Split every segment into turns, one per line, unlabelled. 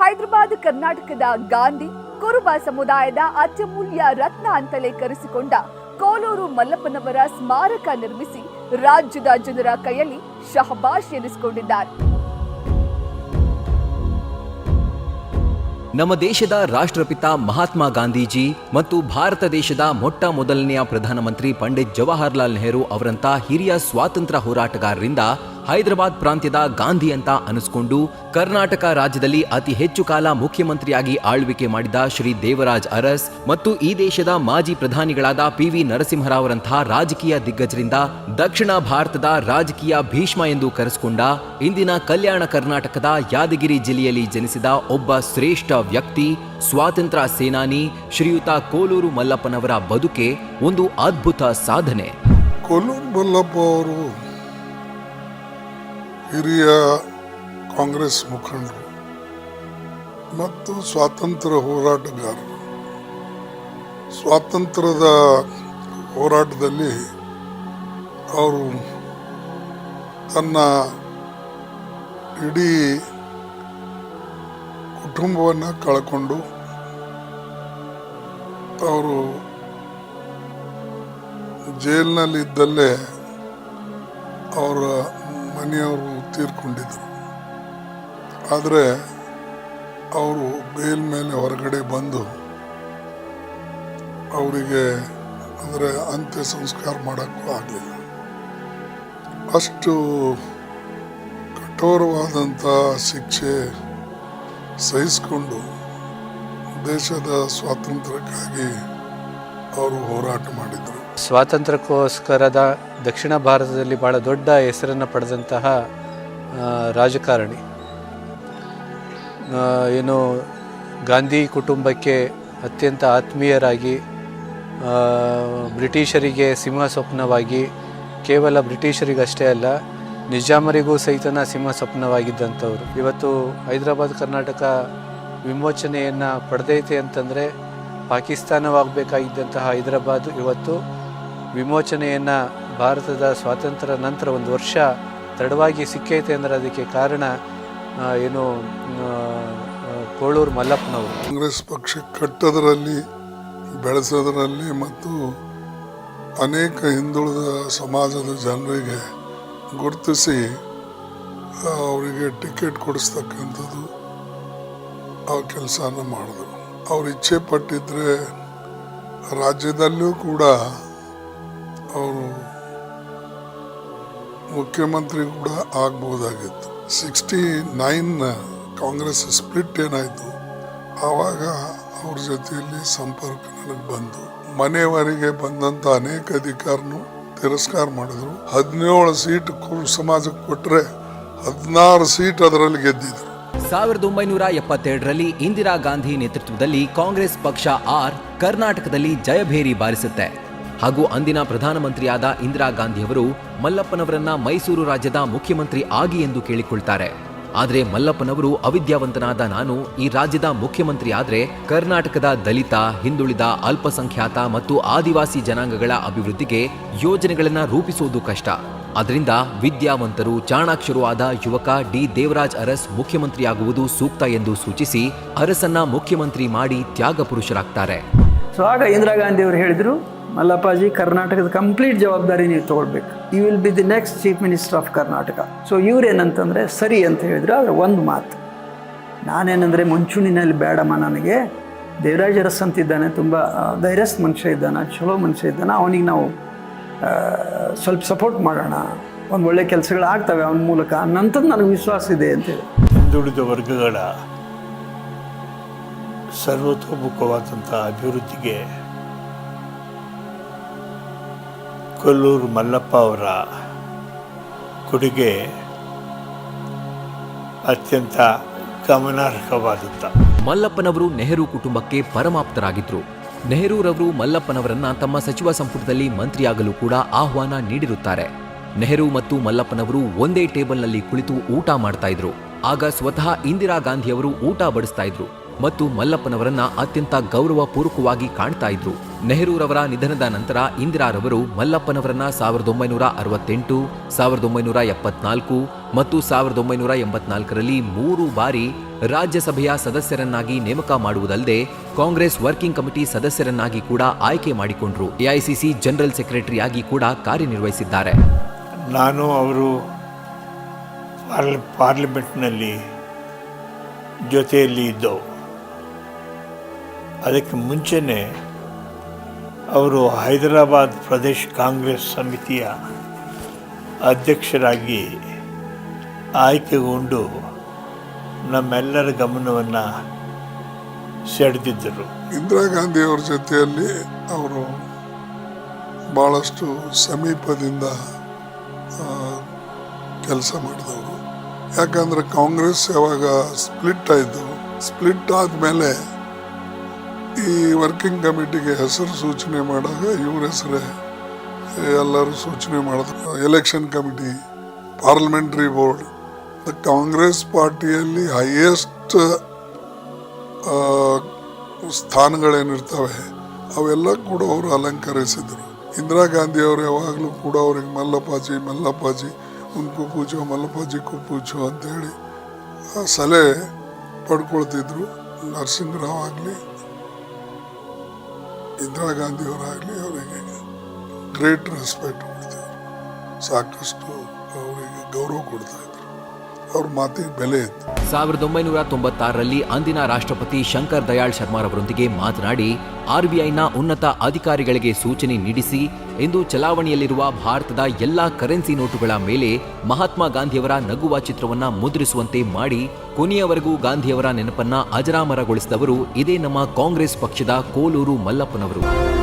ಹೈದರಾಬಾದ್, ಕರ್ನಾಟಕದ ಗಾಂಧಿ, ಕುರುಬ ಸಮುದಾಯದ ಅತ್ಯಮೂಲ್ಯ ರತ್ನ ಅಂತಲೇ ಕರೆಸಿಕೊಂಡ ಕೋಲೂರು ಮಲ್ಲಪ್ಪನವರ ಸ್ಮಾರಕ ನಿರ್ಮಿಸಿ ರಾಜ್ಯದ ಜನರ ಕೈಯಲ್ಲಿ ಶಹಬಾಷ್ ಎನಿಸಿಕೊಂಡಿದ್ದಾರೆ.
ನಮ್ಮ ದೇಶದ ರಾಷ್ಟ್ರಪಿತ ಮಹಾತ್ಮ ಗಾಂಧೀಜಿ ಮತ್ತು ಭಾರತ ದೇಶದ ಮೊಟ್ಟ ಮೊದಲನೆಯ ಪ್ರಧಾನಮಂತ್ರಿ ಪಂಡಿತ್ ಜವಾಹರ್ಲಾಲ್ ನೆಹರು ಅವರಂತ ಹಿರಿಯ ಸ್ವಾತಂತ್ರ್ಯ ಹೋರಾಟಗಾರರಿಂದ ಹೈದರಾಬಾದ್ ಪ್ರಾಂತ್ಯದ ಗಾಂಧಿ ಅಂತ ಅನಿಸ್ಕೊಂಡು ಕರ್ನಾಟಕ ರಾಜ್ಯದಲ್ಲಿ ಅತಿ ಹೆಚ್ಚು ಕಾಲ ಮುಖ್ಯಮಂತ್ರಿಯಾಗಿ ಆಳ್ವಿಕೆ ಮಾಡಿದ ಶ್ರೀ ದೇವರಾಜ್ ಅರಸ್ ಮತ್ತು ಈ ದೇಶದ ಮಾಜಿ ಪ್ರಧಾನಿಗಳಾದ ಪಿ ವಿ ನರಸಿಂಹರಾವರಂತಹ ರಾಜಕೀಯ ದಿಗ್ಗಜರಿಂದ ದಕ್ಷಿಣ ಭಾರತದ ರಾಜಕೀಯ ಭೀಷ್ಮ ಎಂದು ಕರೆಸಿಕೊಂಡ ಇಂದಿನ ಕಲ್ಯಾಣ ಕರ್ನಾಟಕದ ಯಾದಗಿರಿ ಜಿಲ್ಲೆಯಲ್ಲಿ ಜನಿಸಿದ ಒಬ್ಬ ಶ್ರೇಷ್ಠ ವ್ಯಕ್ತಿ, ಸ್ವಾತಂತ್ರ್ಯ ಸೇನಾನಿ ಶ್ರೀಯುತ ಕೋಲೂರು ಮಲ್ಲಪ್ಪನವರ ಬದುಕೆ ಒಂದು ಅದ್ಭುತ ಸಾಧನೆ.
ಕೋಲೂರು ಮಲ್ಲಪ್ಪ ಅವರು ಹಿರಿಯ ಕಾಂಗ್ರೆಸ್ ಮುಖಂಡರು ಮತ್ತು ಸ್ವಾತಂತ್ರ್ಯ ಹೋರಾಟಗಾರರು. ಸ್ವಾತಂತ್ರ್ಯದ ಹೋರಾಟದಲ್ಲಿ ಅವರು ತನ್ನ ಇಡೀ ಕುಟುಂಬವನ್ನು ಕಳ್ಕೊಂಡು ಅವರು ಜೈಲಿನಲ್ಲಿದ್ದಲ್ಲೇ ಅವರ ಮನೆಯವರು ತೀರ್ಕೊಂಡಿದ್ರು. ಆದರೆ ಅವರು ಬೇಲ್ ಮೇಲೆ ಹೊರಗಡೆ ಬಂದು ಅವರಿಗೆ ಅಂದರೆ ಅಂತ್ಯ ಸಂಸ್ಕಾರ ಮಾಡೋಕ್ಕೂ ಆಗಲಿಲ್ಲ. ಅಷ್ಟು ಕಠೋರವಾದಂಥ ಶಿಕ್ಷೆ ಸಹಿಸಿಕೊಂಡು ದೇಶದ ಸ್ವಾತಂತ್ರ್ಯಕ್ಕಾಗಿ ಅವರು ಹೋರಾಟ ಮಾಡಿದರು.
ಸ್ವಾತಂತ್ರ್ಯಕ್ಕೋಸ್ಕರದ ದಕ್ಷಿಣ ಭಾರತದಲ್ಲಿ ಭಾಳ ದೊಡ್ಡ ಹೆಸರನ್ನು ಪಡೆದಂತಹ ರಾಜಕಾರಣಿ. ಏನು ಗಾಂಧಿ ಕುಟುಂಬಕ್ಕೆ ಅತ್ಯಂತ ಆತ್ಮೀಯರಾಗಿ ಬ್ರಿಟಿಷರಿಗೆ ಸಿಂಹ ಸ್ವಪ್ನವಾಗಿ ಕೇವಲ ಬ್ರಿಟಿಷರಿಗಷ್ಟೇ ಅಲ್ಲ, ನಿಜಾಮರಿಗೂ ಸಹಿತನ ಸಿಂಹ ಸ್ವಪ್ನವಾಗಿದ್ದಂಥವ್ರು ಇವತ್ತು ಹೈದರಾಬಾದ್, ಕರ್ನಾಟಕ ವಿಮೋಚನೆಯನ್ನು ಪಡೆದೈತೆ ಅಂತಂದರೆ, ಪಾಕಿಸ್ತಾನವಾಗಬೇಕಾಗಿದ್ದಂತಹ ಹೈದರಾಬಾದ್ ಇವತ್ತು ವಿಮೋಚನೆಯನ್ನು ಭಾರತದ ಸ್ವಾತಂತ್ರ್ಯ ನಂತರ ಒಂದು ವರ್ಷ ತಡವಾಗಿ ಸಿಕ್ಕೈತೆ ಅಂದರೆ ಅದಕ್ಕೆ ಕಾರಣ ಏನು ಕೋಳೂರು ಮಲ್ಲಪ್ಪನವರು.
ಕಾಂಗ್ರೆಸ್ ಪಕ್ಷ ಕಟ್ಟೋದರಲ್ಲಿ, ಬೆಳೆಸೋದರಲ್ಲಿ ಮತ್ತು ಅನೇಕ ಹಿಂದುಳಿದ ಸಮಾಜದ ಜನರಿಗೆ ಗುರುತಿಸಿ ಅವರಿಗೆ ಟಿಕೆಟ್ ಕೊಡಿಸ್ತಕ್ಕಂಥದ್ದು ಆ ಕೆಲಸನ ಮಾಡಿದ್ರು. ಅವ್ರು ಇಚ್ಛೆ ಪಟ್ಟಿದ್ರೆ ರಾಜ್ಯದಲ್ಲೂ ಕೂಡ ಮುಖ್ಯಮಂತ್ರಿ ಕೂಡ ಆಗ್ಬೋದಾಗಿತ್ತು. ಸಿಕ್ಸ್ಟಿ ನೈನ್ ಕಾಂಗ್ರೆಸ್ ಸ್ಪ್ಲಿಟ್ ಏನಾಯಿತು, ಆವಾಗ ಅವ್ರ ಜೊತೆಯಲ್ಲಿ ಸಂಪರ್ಕ ನನಗೆ ಬಂದು, ಮನೆಯವರಿಗೆ ಬಂದಂಥ ಅನೇಕ ಅಧಿಕಾರನು ತಿರಸ್ಕಾರ ಮಾಡಿದ್ರು. ಹದಿನೇಳು ಸೀಟ್ ಸಮಾಜಕ್ಕೆ ಕೊಟ್ಟರೆ ಹದಿನಾರು ಸೀಟ್ ಅದರಲ್ಲಿ ಗೆದ್ದಿದ್ರು.
ಸಾವಿರದ ಒಂಬೈನೂರ ಎಪ್ಪತ್ತೆರಡರಲ್ಲಿ ಇಂದಿರಾ ಗಾಂಧಿ ನೇತೃತ್ವದಲ್ಲಿ ಕಾಂಗ್ರೆಸ್ ಪಕ್ಷ ಆರ್ ಕರ್ನಾಟಕದಲ್ಲಿ ಜಯಭೇರಿ ಬಾರಿಸುತ್ತೆ. ಹಾಗೂ ಅಂದಿನ ಪ್ರಧಾನಮಂತ್ರಿಯಾದ ಇಂದಿರಾ ಗಾಂಧಿಯವರು ಮಲ್ಲಪ್ಪನವರನ್ನ ಮೈಸೂರು ರಾಜ್ಯದ ಮುಖ್ಯಮಂತ್ರಿ ಆಗಿ ಎಂದು ಕೇಳಿಕೊಳ್ತಾರೆ. ಆದರೆ ಮಲ್ಲಪ್ಪನವರು ಅವಿದ್ಯಾವಂತನಾದ ನಾನು ಈ ರಾಜ್ಯದ ಮುಖ್ಯಮಂತ್ರಿ ಆದರೆ ಕರ್ನಾಟಕದ ದಲಿತ, ಹಿಂದುಳಿದ, ಅಲ್ಪಸಂಖ್ಯಾತ ಮತ್ತು ಆದಿವಾಸಿ ಜನಾಂಗಗಳ ಅಭಿವೃದ್ಧಿಗೆ ಯೋಜನೆಗಳನ್ನು ರೂಪಿಸುವುದು ಕಷ್ಟ. ಅದರಿಂದ ವಿದ್ಯಾವಂತರು, ಚಾಣಾಕ್ಷರು ಆದ ಯುವಕ ಡಿ ದೇವರಾಜ್ ಅರಸ್ ಮುಖ್ಯಮಂತ್ರಿಯಾಗುವುದು ಸೂಕ್ತ ಎಂದು ಸೂಚಿಸಿ ಅರಸನ್ನ ಮುಖ್ಯಮಂತ್ರಿ ಮಾಡಿ ತ್ಯಾಗ ಪುರುಷರಾಗ್ತಾರೆ.
ಸೊ ಆಗ ಇಂದಿರಾ ಗಾಂಧಿ ಅವರು ಹೇಳಿದರು ಮಲ್ಲಪ್ಪಾಜಿ, ಕರ್ನಾಟಕದ ಕಂಪ್ಲೀಟ್ ಜವಾಬ್ದಾರಿ ನೀವು ತೊಗೊಳ್ಬೇಕು. You will be the next chief minister of Karnataka so ಇವ್ರೇನಂತಂದರೆ ಸರಿ ಅಂತ ಹೇಳಿದ್ರು, ಆದರೆ ಒಂದು ಮಾತು. ನಾನೇನಂದರೆ ಮುಂಚೂಣಿನಲ್ಲಿ ಬೇಡಮ್ಮ ನನಗೆ. ದೇವರಾಜ್ ಅರಸ್ ಅಂತಿದ್ದಾನೆ ತುಂಬ ಧೈರ್ಯಸ್ ಮನುಷ್ಯ ಇದ್ದಾನೆ, ಚಲೋ ಮನುಷ್ಯ ಇದ್ದಾನೆ, ಅವನಿಗೆ ನಾವು ಸ್ವಲ್ಪ ಸಪೋರ್ಟ್ ಮಾಡೋಣ. ಒಂದು ಒಳ್ಳೆ ಕೆಲಸಗಳು ಆಗ್ತವೆ ಅವನ ಮೂಲಕ. ಅನ್ನಂಥದ್ದು ನನಗೆ ವಿಶ್ವಾಸ ಇದೆ ಅಂತೇಳಿ
ಹಿಂದುಳಿದ ವರ್ಗಗಳ ಸರ್ವತೋಮುಖವಾದಂಥ ಅಭಿವೃದ್ಧಿಗೆ ಕೊಲ್ಲೂರು ಮಲ್ಲಪ್ಪ ಅವರ ಕೊಡುಗೆ ಅತ್ಯಂತ ಗಮನಾರ್ಹವಾದಂತ.
ಮಲ್ಲಪ್ಪನವರು ನೆಹರು ಕುಟುಂಬಕ್ಕೆ ಪರಮಾಪ್ತರಾಗಿದ್ದರು ನೆಹರೂರವರು ಮಲ್ಲಪ್ಪನವರನ್ನ ತಮ್ಮ ಸಚಿವ ಸಂಪುಟದಲ್ಲಿ ಮಂತ್ರಿಯಾಗಲು ಕೂಡ ಆಹ್ವಾನ ನೀಡಿರುತ್ತಾರೆ. ನೆಹರು ಮತ್ತು ಮಲ್ಲಪ್ಪನವರು ಒಂದೇ ಟೇಬಲ್ನಲ್ಲಿ ಕುಳಿತು ಊಟ ಮಾಡ್ತಾ ಇದ್ರು. ಆಗ ಸ್ವತಃ ಇಂದಿರಾ ಗಾಂಧಿಯವರು ಊಟ ಬಡಿಸ್ತಾ ಇದ್ರು. ಮತ್ತು ಮಲ್ಲಪ್ಪನವರನ್ನ ಅತ್ಯಂತ ಗೌರವಪೂರ್ವಕವಾಗಿ ಕಾಣ್ತಾ ಇದ್ರು. ನೆಹರೂರವರ ನಿಧನದ ನಂತರ ಇಂದಿರಾರವರು ಮಲ್ಲಪ್ಪನವರನ್ನ ಸಾವಿರದ ಒಂಬೈನೂರ ಅರವತ್ತೆಂಟು, ಸಾವಿರದ ಒಂಬೈನೂರ ಎಪ್ಪತ್ನಾಲ್ಕು ಮತ್ತು ಸಾವಿರದ ಒಂಬೈನೂರ ಎಂಬತ್ನಾಲ್ಕರಲ್ಲಿ ಮೂರು ಬಾರಿ ರಾಜ್ಯಸಭೆಯ ಸದಸ್ಯರನ್ನಾಗಿ ನೇಮಕ ಮಾಡುವುದಲ್ಲದೆ ಕಾಂಗ್ರೆಸ್ ವರ್ಕಿಂಗ್ ಕಮಿಟಿ ಸದಸ್ಯರನ್ನಾಗಿ ಕೂಡ ಆಯ್ಕೆ ಮಾಡಿಕೊಂಡ್ರು. ಎಐಸಿಸಿ ಜನರಲ್ ಸೆಕ್ರೆಟರಿಯಾಗಿ ಕೂಡ ಕಾರ್ಯನಿರ್ವಹಿಸಿದ್ದಾರೆ.
ನಾನು ಅವರು ಪಾರ್ಲಿ, ಪಾರ್ಲಿಮೆಂಟ್ನಲ್ಲಿ ಜೊತೆಯಲ್ಲಿ ಇದ್ದವು. ಅದಕ್ಕೆ ಮುಂಚೆನೆ ಅವರು ಹೈದರಾಬಾದ್ ಪ್ರದೇಶ್ ಕಾಂಗ್ರೆಸ್ ಸಮಿತಿಯ ಅಧ್ಯಕ್ಷರಾಗಿ ಆಯ್ಕೆಗೊಂಡು ನಮ್ಮೆಲ್ಲರ ಗಮನವನ್ನು ಸೆಳೆದಿದ್ದರು.
ಇಂದಿರಾ ಗಾಂಧಿಯವರ ಜೊತೆಯಲ್ಲಿ ಅವರು ಭಾಳಷ್ಟು ಸಮೀಪದಿಂದ ಕೆಲಸ ಮಾಡಿದವರು. ಯಾಕಂದರೆ ಕಾಂಗ್ರೆಸ್ ಯಾವಾಗ ಸ್ಪ್ಲಿಟ್ ಆಯಿತು, ಸ್ಪ್ಲಿಟ್ ಆದಮೇಲೆ ಈ ವರ್ಕಿಂಗ್ ಕಮಿಟಿಗೆ ಹೆಸರು ಸೂಚನೆ ಮಾಡಾಗ ಇವ್ರ ಹೆಸರೇ. ಎಲ್ಲರೂ ಸೂಚನೆ ಮಾಡಿದ್ರು. Election committee parliamentary board Congress ಪಾರ್ಟಿಯಲ್ಲಿ highest ಸ್ಥಾನಗಳೇನಿರ್ತವೆ, ಅವೆಲ್ಲ ಕೂಡ ಅವರು ಅಲಂಕರಿಸಿದರು. ಇಂದಿರಾ ಗಾಂಧಿ ಅವರು ಯಾವಾಗಲೂ ಕೂಡ ಅವ್ರಿಗೆ ಮಲ್ಲಪ್ಪಾಜಿ ಮಲ್ಲಪ್ಪಾಜಿ ಉನ್ಕು ಪೂಜೋ ಮಲ್ಲಪ್ಪಾಜಿ ಕು ಪೂಜೋ ಅಂತೇಳಿ ಸಲಹೆ ಪಡ್ಕೊಳ್ತಿದ್ರು. ನರಸಿಂಹರಾವ್ ಆಗಲಿ ಇಂದಿರಾ ಗಾಂಧಿಯವರಾಗಲಿ ಅವರಿಗೆ ಗ್ರೇಟ್ ರೆಸ್ಪೆಕ್ಟ್ ಕೊಡ್ತಿದ್ರು ಸಾಕಷ್ಟು ಅವರಿಗೆ ಗೌರವ ಕೊಡ್ತಾ ಇದ್ರು. ಅವ್ರ ಮಾತಿಗೆ ಬೆಲೆ ಇತ್ತು.
ಸಾವಿರದ ಒಂಬೈನೂರ ತೊಂಬತ್ತಾರರಲ್ಲಿ ಅಂದಿನ ರಾಷ್ಟ್ರಪತಿ ಶಂಕರ್ ದಯಾಳ್ ಶರ್ಮಾರವರೊಂದಿಗೆ ಮಾತನಾಡಿ ಆರ್ಬಿಐನ ಉನ್ನತ ಅಧಿಕಾರಿಗಳಿಗೆ ಸೂಚನೆ ನೀಡಿಸಿ ಇಂದು ಚಲಾವಣೆಯಲ್ಲಿರುವ ಭಾರತದ ಎಲ್ಲಾ ಕರೆನ್ಸಿ ನೋಟುಗಳ ಮೇಲೆ ಮಹಾತ್ಮ ಗಾಂಧಿಯವರ ನಗುವ ಚಿತ್ರವನ್ನ ಮುದ್ರಿಸುವಂತೆ ಮಾಡಿ ಕೊನೆಯವರೆಗೂ ಗಾಂಧಿಯವರ ನೆನಪನ್ನ ಅಜರಾಮರಗೊಳಿಸಿದವರು ಇದೇ ನಮ್ಮ ಕಾಂಗ್ರೆಸ್ ಪಕ್ಷದ ಕೋಲೂರು ಮಲ್ಲಪ್ಪನವರು.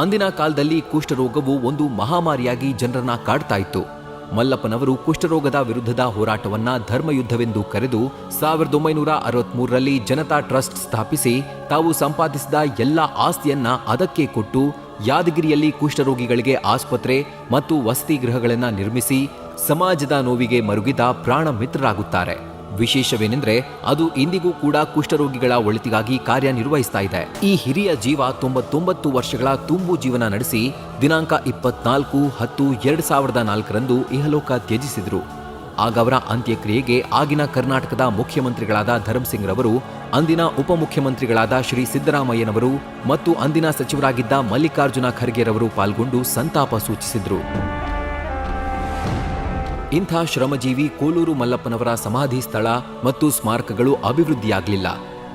ಅಂದಿನ ಕಾಲದಲ್ಲಿ ಕುಷ್ಠರೋಗವು ಒಂದು ಮಹಾಮಾರಿಯಾಗಿ ಜನರನ್ನ ಕಾಡ್ತಾ ಇತ್ತು. ಮಲ್ಲಪ್ಪನವರು ಕುಷ್ಠರೋಗದ ವಿರುದ್ಧದ ಹೋರಾಟವನ್ನ ಧರ್ಮಯುದ್ಧವೆಂದು ಕರೆದು ಸಾವಿರದ ಒಂಬೈನೂರ ಅರವತ್ಮೂರರಲ್ಲಿ ಜನತಾ ಟ್ರಸ್ಟ್ ಸ್ಥಾಪಿಸಿ ತಾವು ಸಂಪಾದಿಸಿದ ಎಲ್ಲ ಆಸ್ತಿಯನ್ನ ಅದಕ್ಕೆ ಕೊಟ್ಟು ಯಾದಗಿರಿಯಲ್ಲಿ ಕುಷ್ಠರೋಗಿಗಳಿಗೆ ಆಸ್ಪತ್ರೆ ಮತ್ತು ವಸತಿ ಗೃಹಗಳನ್ನು ನಿರ್ಮಿಸಿ ಸಮಾಜದ ನೋವಿಗೆ ಮರುಗಿದ ಪ್ರಾಣ ಮಿತ್ರರಾಗುತ್ತಾರೆ ವಿಶೇಷವೇನೆಂದ್ರೆ ಅದು ಇಂದಿಗೂ ಕೂಡ ಕುಷ್ಠರೋಗಿಗಳ ಒಳಿತಿಗಾಗಿ ಕಾರ್ಯನಿರ್ವಹಿಸ್ತಾ ಇದೆ. ಈ ಹಿರಿಯ ಜೀವ ತೊಂಬತ್ತೊಂಬತ್ತು ವರ್ಷಗಳ ತುಂಬು ಜೀವನ ನಡೆಸಿ ದಿನಾಂಕ ಇಪ್ಪತ್ನಾಲ್ಕು ಹತ್ತು ಎರಡ್ ಸಾವಿರದ ನಾಲ್ಕರಂದು ಇಹಲೋಕ ತ್ಯಜಿಸಿದರು. ಆಗ ಅವರ ಅಂತ್ಯಕ್ರಿಯೆಗೆ ಆಗಿನ ಕರ್ನಾಟಕದ ಮುಖ್ಯಮಂತ್ರಿಗಳಾದ ಧರ್ಮಸಿಂಗ್ ರವರು, ಅಂದಿನ ಉಪಮುಖ್ಯಮಂತ್ರಿಗಳಾದ ಶ್ರೀ ಸಿದ್ದರಾಮಯ್ಯನವರು ಮತ್ತು ಅಂದಿನ ಸಚಿವರಾಗಿದ್ದ ಮಲ್ಲಿಕಾರ್ಜುನ ಖರ್ಗೆರವರು ಪಾಲ್ಗೊಂಡು ಸಂತಾಪ ಸೂಚಿಸಿದ್ರು. ಇಂಥ ಶ್ರಮಜೀವಿ ಕೋಲೂರು ಮಲ್ಲಪ್ಪನವರ ಸಮಾಧಿ ಸ್ಥಳ ಮತ್ತು ಸ್ಮಾರಕಗಳು ಅಭಿವೃದ್ಧಿಯಾಗಲಿಲ್ಲ.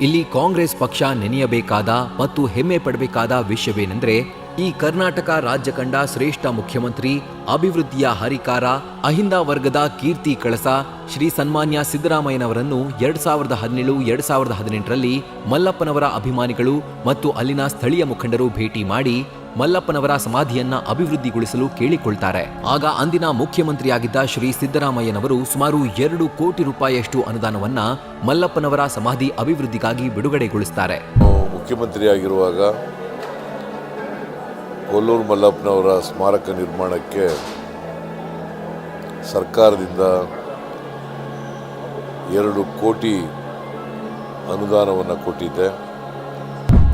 ಇಲ್ಲಿ ಕಾಂಗ್ರೆಸ್ ಪಕ್ಷ ನೆನೆಯಬೇಕಾದ ಮತ್ತು ಹೆಮ್ಮೆ ಪಡಬೇಕಾದ ವಿಷಯವೇನೆಂದ್ರೆ ಈ ಕರ್ನಾಟಕ ರಾಜ್ಯ ಕಂಡ ಶ್ರೇಷ್ಠ ಮುಖ್ಯಮಂತ್ರಿ ಅಭಿವೃದ್ಧಿಯ ಹರಿಕಾರ ಅಹಿಂದ ವರ್ಗದ ಕೀರ್ತಿ ಕಳಸ ಶ್ರೀ ಸನ್ಮಾನ್ಯ ಸಿದ್ದರಾಮಯ್ಯನವರನ್ನು ಎರಡ್ ಸಾವಿರದ ಹದಿನೇಳು ಎರಡ್ ಸಾವಿರದ ಹದಿನೆಂಟರಲ್ಲಿ ಮಲ್ಲಪ್ಪನವರ ಅಭಿಮಾನಿಗಳು ಮತ್ತು ಅಲ್ಲಿನ ಸ್ಥಳೀಯ ಮುಖಂಡರು ಭೇಟಿ ಮಾಡಿ ಮಲ್ಲಪ್ಪನವರ ಸಮಾಧಿಯನ್ನ ಅಭಿವೃದ್ಧಿಗೊಳಿಸಲು ಕೇಳಿಕೊಳ್ತಾರೆ. ಆಗ ಅಂದಿನ ಮುಖ್ಯಮಂತ್ರಿಯಾಗಿದ್ದ ಶ್ರೀ ಸಿದ್ದರಾಮಯ್ಯನವರು ಸುಮಾರು ಎರಡು ಕೋಟಿ ರೂಪಾಯಿಯಷ್ಟು ಅನುದಾನವನ್ನ ಮಲ್ಲಪ್ಪನವರ ಸಮಾಧಿ ಅಭಿವೃದ್ಧಿಗಾಗಿ ಬಿಡುಗಡೆಗೊಳಿಸುತ್ತಾರೆ
ಮುಖ್ಯಮಂತ್ರಿಯಾಗಿರುವಾಗ ಕೊಲ್ಲೂರು ಮಲ್ಲಪ್ಪನವರ ಸ್ಮಾರಕ ನಿರ್ಮಾಣಕ್ಕೆ ಸರ್ಕಾರದಿಂದ ಎರಡು ಕೋಟಿ ಅನುದಾನವನ್ನು ಕೊಟ್ಟಿದ್ದೆ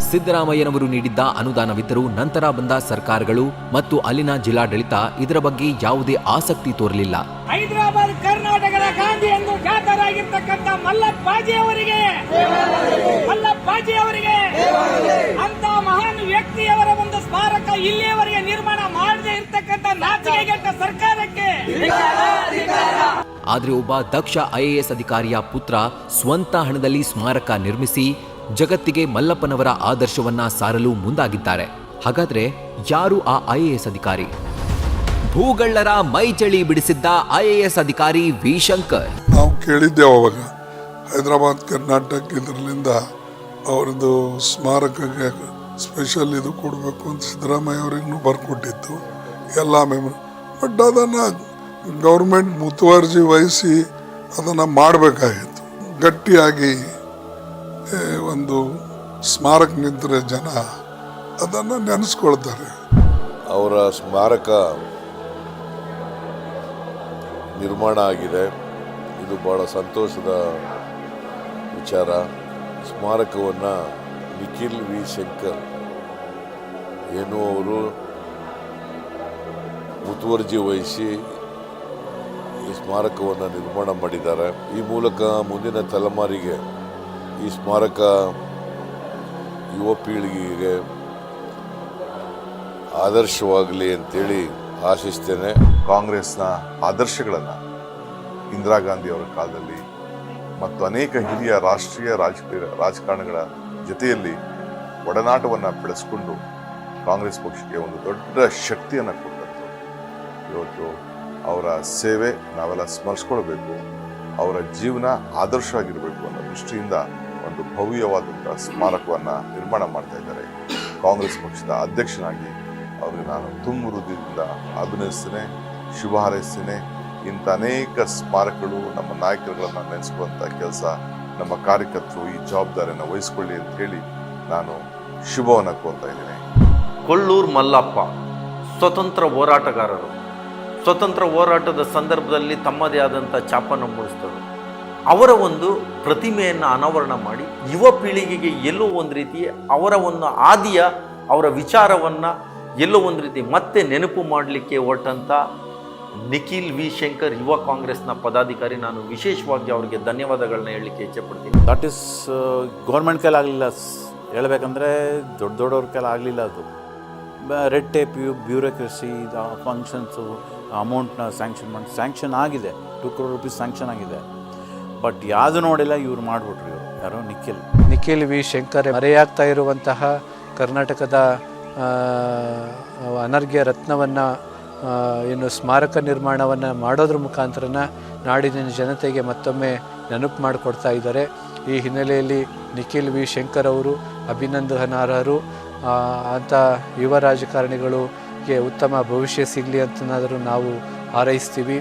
ಸಿದ್ದರಾಮಯ್ಯನವರು ನೀಡಿದ್ದ ಅನುದಾನವಿದ್ದರೂ ನಂತರ ಬಂದ ಸರ್ಕಾರಗಳು ಮತ್ತು ಅಲ್ಲಿನ ಜಿಲ್ಲಾಡಳಿತ ಇದರ ಬಗ್ಗೆ ಯಾವುದೇ ಆಸಕ್ತಿ ತೋರಲಿಲ್ಲ.
ಹೈದರಾಬಾದ್ ಕರ್ನಾಟಕದ ಗಾಂಧಿ ಎಂದು ಖ್ಯಾತರಾಗಿರ್ತಕ್ಕಂಥ ಮಲ್ಲಪ್ಪಾಜಿ ಅವರಿಗೆ ಮಲ್ಲಪ್ಪಾಜಿ ಅವರಿಗೆ ಅಂತ ವ್ಯಕ್ತಿಯವರ ಒಂದು ಸ್ಮಾರಕ ಇಲ್ಲಿಯವರೆಗೆ ನಿರ್ಮಾಣ ಮಾಡದೇ ಇರತಕ್ಕಂತ ನಾಚಿಕೆ ಗೆಟ್ಟ ಸರ್ಕಾರಕ್ಕೆ.
ಆದ್ರೆ ಒಬ್ಬ ದಕ್ಷ ಐಎಎಸ್ ಅಧಿಕಾರಿಯ ಪುತ್ರ ಸ್ವಂತ ಹಣದಲ್ಲಿ ಸ್ಮಾರಕ ನಿರ್ಮಿಸಿ ಜಗತ್ತಿಗೆ ಮಲ್ಲಪ್ಪನವರ ಆದರ್ಶವನ್ನ ಸಾರಲು ಮುಂದಾಗಿದ್ದಾರೆ. ಹಾಗಾದ್ರೆ ಯಾರು ಆ ಐಎಎಸ್ ಅಧಿಕಾರಿ? ಭೂಗಳ್ಳರ ಮೈಚಳಿ ಬಿಡಿಸಿದ್ದ ಐಎಎಸ್ ಅಧಿಕಾರಿ ವಿ ಶಂಕರ್.
ನಾವು ಕೇಳಿದ್ದೇವೆ ಅವಾಗ ಹೈದರಾಬಾದ್ ಕರ್ನಾಟಕ ಇದರಲ್ಲಿಂದ ಅವರದ್ದು ಸ್ಮಾರಕಕ್ಕೆ ಸ್ಪೆಷಲ್ ಇದು ಕೊಡಬೇಕು ಅಂತ ಸಿದ್ದರಾಮಯ್ಯ ಅವರಿಗೂ ಬರ್ಕೊಟ್ಟಿತ್ತು ಎಲ್ಲ ಮೆಮೊರಿ ಬಟ್ ಅದನ್ನು ಗೌರ್ಮೆಂಟ್ ಮುತುವರ್ಜಿ ವಹಿಸಿ ಅದನ್ನು ಮಾಡಬೇಕಾಗಿತ್ತು. ಗಟ್ಟಿಯಾಗಿ ಒಂದು ಸ್ಮಾರಕ ನಿಂತರೆ ಜನ ಅದನ್ನು ನೆನೆಸ್ಕೊಳ್ತಾರೆ.
ಅವರ ಸ್ಮಾರಕ ನಿರ್ಮಾಣ ಆಗಿದೆ. ಇದು ಬಹಳ ಸಂತೋಷದ ವಿಚಾರ. ಸ್ಮಾರಕವನ್ನು ನಿಖಿಲ್ ವಿ. ಶಂಕರ್. ಏನು ಅವರು ಮುತುವರ್ಜಿ ವಹಿಸಿ ಈ ಸ್ಮಾರಕವನ್ನು ನಿರ್ಮಾಣ ಮಾಡಿದ್ದಾರೆ. ಈ ಮೂಲಕ ಮುಂದಿನ ತಲೆಮಾರಿಗೆ ಈ ಸ್ಮಾರಕ ಯುವ ಪೀಳಿಗೆಗೆ ಆದರ್ಶವಾಗಲಿ ಅಂತೇಳಿ ಆಶಿಸ್ತೇನೆ.
ಕಾಂಗ್ರೆಸ್ನ ಆದರ್ಶಗಳನ್ನು ಇಂದಿರಾ ಗಾಂಧಿ ಅವರ ಕಾಲದಲ್ಲಿ ಮತ್ತು ಅನೇಕ ಹಿರಿಯ ರಾಷ್ಟ್ರೀಯ ರಾಜಕೀಯ ರಾಜಕಾರಣಗಳ ಜೊತೆಯಲ್ಲಿ ಒಡನಾಟವನ್ನು ಬೆಳೆಸ್ಕೊಂಡು ಕಾಂಗ್ರೆಸ್ ಪಕ್ಷಕ್ಕೆ ಒಂದು ದೊಡ್ಡ ಶಕ್ತಿಯನ್ನು ಕೊಟ್ಟಂತು. ಇವತ್ತು ಅವರ ಸೇವೆ ನಾವೆಲ್ಲ ಸ್ಮರಿಸ್ಕೊಳ್ಬೇಕು, ಅವರ ಜೀವನ ಆದರ್ಶ ಆಗಿರಬೇಕು ಅನ್ನೋ ದೃಷ್ಟಿಯಿಂದ ಒಂದು ಭವ್ಯವಾದಂಥ ಸ್ಮಾರಕವನ್ನು ನಿರ್ಮಾಣ ಮಾಡ್ತಾ ಇದ್ದಾರೆ. ಕಾಂಗ್ರೆಸ್ ಪಕ್ಷದ ಅಧ್ಯಕ್ಷನಾಗಿ ಅವ್ರಿಗೆ ನಾನು ತುಂಬ ಹೃದಯದಿಂದ ಅಭಿನಯಿಸ್ತೇನೆ, ಶುಭ ಹಾರೈಸ್ತೇನೆ. ಇಂಥ ಅನೇಕ ಸ್ಮಾರಕಗಳು ನಮ್ಮ ನಾಯಕರುಗಳನ್ನು ನೆನೆಸ್ಕೊಳ್ಳುವಂಥ ಕೆಲಸ ನಮ್ಮ ಕಾರ್ಯಕರ್ತರು ಈ ಜವಾಬ್ದಾರಿಯನ್ನು ವಹಿಸ್ಕೊಳ್ಳಿ ಅಂತ ಹೇಳಿ ನಾನು ಶುಭವನ್ನು ಕೋರ್ತಾ ಇದ್ದೇನೆ.
ಕೊಳ್ಳೂರು ಮಲ್ಲಪ್ಪ, ಸ್ವತಂತ್ರ ಹೋರಾಟಗಾರರು. ಸ್ವತಂತ್ರ ಹೋರಾಟದ ಸಂದರ್ಭದಲ್ಲಿ ತಮ್ಮದೇ ಆದಂಥ ಛಾಪನ್ನು ಮೂಡಿಸಿದರು. ಅವರ ಒಂದು ಪ್ರತಿಮೆಯನ್ನು ಅನಾವರಣ ಮಾಡಿ, ಯುವ ಪೀಳಿಗೆಗೆ ಎಲ್ಲೋ ಒಂದು ರೀತಿ ಅವರ ಒಂದು ಆದಿಯ ಅವರ ವಿಚಾರವನ್ನು ಎಲ್ಲೋ ಒಂದು ರೀತಿ ಮತ್ತೆ ನೆನಪು ಮಾಡಲಿಕ್ಕೆ ಹೊರಟಂಥ ನಿಖಿಲ್ ವಿ ಶಂಕರ್ ಯುವ ಕಾಂಗ್ರೆಸ್ನ ಪದಾಧಿಕಾರಿ ನಾನು ವಿಶೇಷವಾಗಿ ಅವರಿಗೆ ಧನ್ಯವಾದಗಳನ್ನ ಹೇಳಲಿಕ್ಕೆ ಇಚ್ಛೆಪಡ್ತೀನಿ
ದಟ್ ಇಸ್ ಗೌರ್ಮೆಂಟ್ ಕೈಲಿ ಆಗಲಿಲ್ಲ. ಹೇಳಬೇಕಂದ್ರೆ ದೊಡ್ಡ ದೊಡ್ಡವ್ರ ಕೈಲಿ ಆಗಲಿಲ್ಲ ಅದು. Red tape you bureaucracy functions ಅಮೌಂಟ್ನ ಸ್ಯಾಂಕ್ಷನ್ ಮಾಡಿ ಸ್ಯಾಂಕ್ಷನ್ ಆಗಿದೆ. ಟು ಕ್ರೋರ್ ರುಪೀಸ್ ಸ್ಯಾಂಕ್ಷನ್ ಆಗಿದೆ. ಬಟ್ ಯಾವುದು ನೋಡಿಲ್ಲ ಇವ್ರು ಮಾಡಿಬಿಟ್ರು ಇವರು. ಯಾರೋ? ನಿಖಿಲ್.
ನಿಖಿಲ್ ವಿ ಶಂಕರ್ ಮರೆಯಾಗ್ತಾ ಇರುವಂತಹ ಕರ್ನಾಟಕದ ಅನರ್ಘ್ಯ ರತ್ನವನ್ನು ಏನು ಸ್ಮಾರಕ ನಿರ್ಮಾಣವನ್ನು ಮಾಡೋದ್ರ ಮುಖಾಂತರನ ನಾಡಿನ ಜನತೆಗೆ ಮತ್ತೊಮ್ಮೆ ನೆನಪು ಮಾಡಿಕೊಡ್ತಾ ಇದ್ದಾರೆ. ಈ ಹಿನ್ನೆಲೆಯಲ್ಲಿ ನಿಖಿಲ್ ವಿ. ಶಂಕರ್ ಅವರು ಅಭಿನಂದನಾರ್ಹರು ಅಂಥ ಯುವ ರಾಜಕಾರಣಿಗಳಿಗೆ ಉತ್ತಮ ಭವಿಷ್ಯ ಸಿಗಲಿ ಅಂತನಾದರೂ ನಾವು ಹಾರೈಸ್ತೀವಿ.